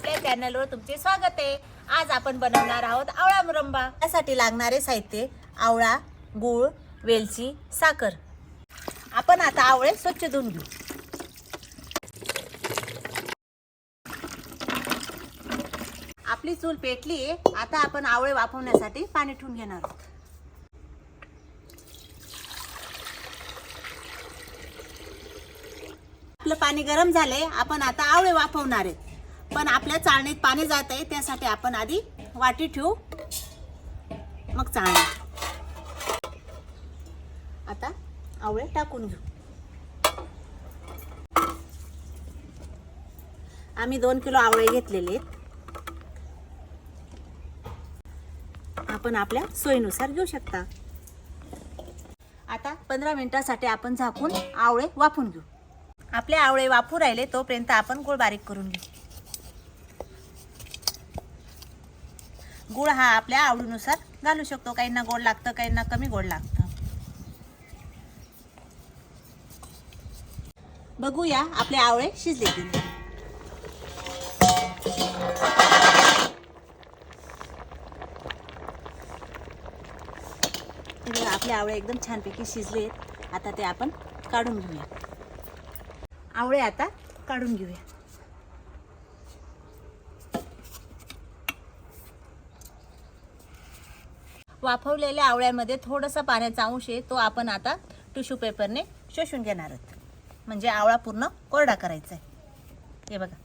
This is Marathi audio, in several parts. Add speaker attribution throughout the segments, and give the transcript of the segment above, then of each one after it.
Speaker 1: आपल्या चॅनलवर तुमचे स्वागत आहे. आज आपण बनवणार आहोत आवळा मुरंबा. त्यासाठी लागणारे साहित्य आवळा गूळ वेलची साखर. आपण आता आवळे स्वच्छ धुवून घेऊ. आपली चूल पेटली आता आपण आवळे वाफवण्यासाठी पाणी ठेवून घेणार आहोत. आपलं पाणी गरम झालंय आपण आता आवळे वाफवणार आहेत पण आपल्या चाळणीत पाणी जात आहे त्यासाठी आपण आधी वाटी ठेवू. मग चाळणी आता आवळे टाकून घेऊ. आम्ही दोन किलो आवळे घेतलेले आहेत. आपण आपल्या सोयीनुसार घेऊ शकता. आता पंधरा मिनिटासाठी आपण झाकून आवळे वाफून घेऊ. आपले आवळे वाफू राहिले तोपर्यंत आपण गोळ बारीक करून घेऊ. गुळ हा आपल्या आवडीनुसार घालू शकतो. काहींना गोड लागतं काहींना कमी गोड लागतं. बघूया आपले आवळे शिजले की आपले आवळे एकदम छानपैकी शिजले आता ते आपण काढून घेऊया. आवळे आता काढून घेऊया. वाफवलेल्या आवळ्यामध्ये थोडंसं पाण्याचा अंश आहे तो आपण आता टिश्यू पेपरने शोषून घेणार आहोत. म्हणजे आवळा पूर्ण कोरडा करायचा आहे. हे बघा.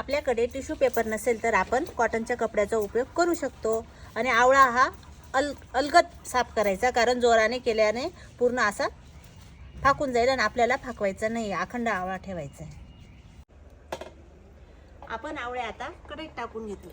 Speaker 1: आपल्याकडे टिश्यू पेपर नसेल तर आपण कॉटनच्या कपड्याचा उपयोग करू शकतो. आणि आवळा हा अल अलगद साफ करायचा कारण जोराने केल्याने पूर्ण असा फाकून जाईल आणि आपल्याला फाकवायचा नाही अखंड आवळा ठेवायचा आहे. आपण आवळे आता कढईत टाकून घेतो.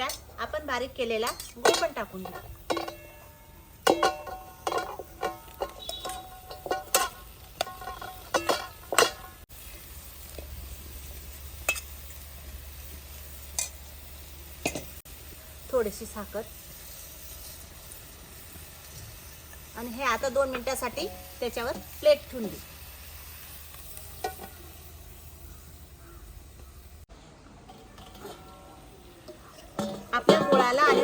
Speaker 1: त्यात आपण बारीक केलेला गूळ पण टाकून घेऊ. थोडीशी साखर. आणि हे आता दोन मिनिटासाठी त्याच्यावर प्लेट ठेवून देऊ.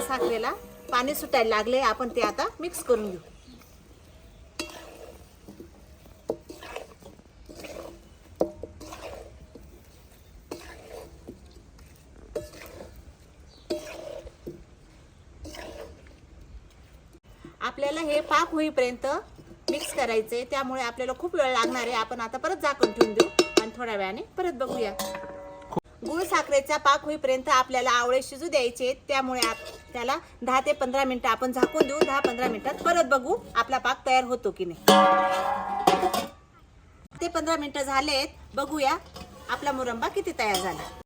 Speaker 1: साखरेला पाणी सुटायला लागले आपण ते आता मिक्स करून घेऊ. आपल्याला हे पाक होईपर्यंत मिक्स करायचे त्यामुळे आपल्याला खूप वेळ लागणार आहे. आपण आता परत झाकण ठेवून देऊ आणि थोड्या वेळाने परत बघूया. गुळ साखरेचा पाक होईपर्यंत आपल्याला आवळे शिजू द्यायचे. त्यामुळे आप- त्याला दहा ते पंधरा मिनिटं आपण झाकून देऊ. दहा पंधरा मिनिटात परत बघू आपला पाक तयार होतो की नाही. ते पंधरा मिनिटं झालेत. बघूया आपला मुरंबा किती तयार झाला.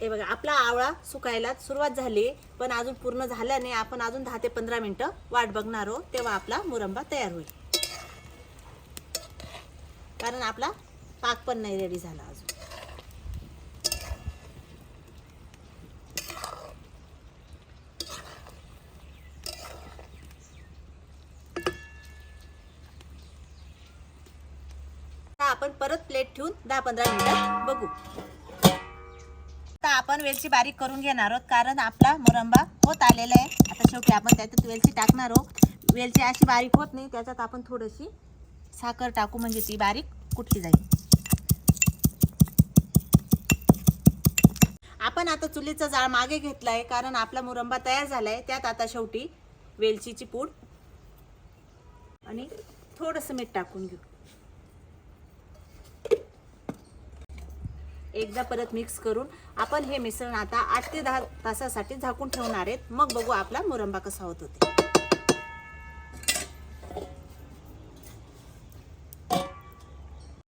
Speaker 1: हे बघा आपला आवळा सुकायला सुरुवात झाली. पण अजून पूर्ण झाल्याने आपण अजून दहा ते पंधरा मिनटं वाट बघणार आहोत. तेव्हा आपला मुरंबा तयार होईल. कारण आपला पाक पण नाही रेडी झाला अजून. आपण परत प्लेट ठेवून दहा पंधरा मिनिटात बघू. आता आपण वेलची बारीक करून घेणार आहोत कारण आपला मुरंबा होत आलेला आहे. आता शेवटी आपण त्याच्यात वेलची टाकणार आहोत. वेलची अशी बारीक होत नाही त्याच्यात आपण थोडीशी साखर टाकू म्हणजे ती बारीक कुठली जाईल. आपण आता चुलीचा जाळ मागे घेतलाय कारण आपला मुरंबा तयार झालाय. त्यात आता शेवटी वेलचीची पूड आणि थोडंसं मीठ टाकून घेऊ. एकदा परत मिक्स करून आपण हे मिश्रण आता आठ ते दहा तासासाठी झाकून ठेवणार आहेत. मग बघू आपला मुरंबा कसा होत होते.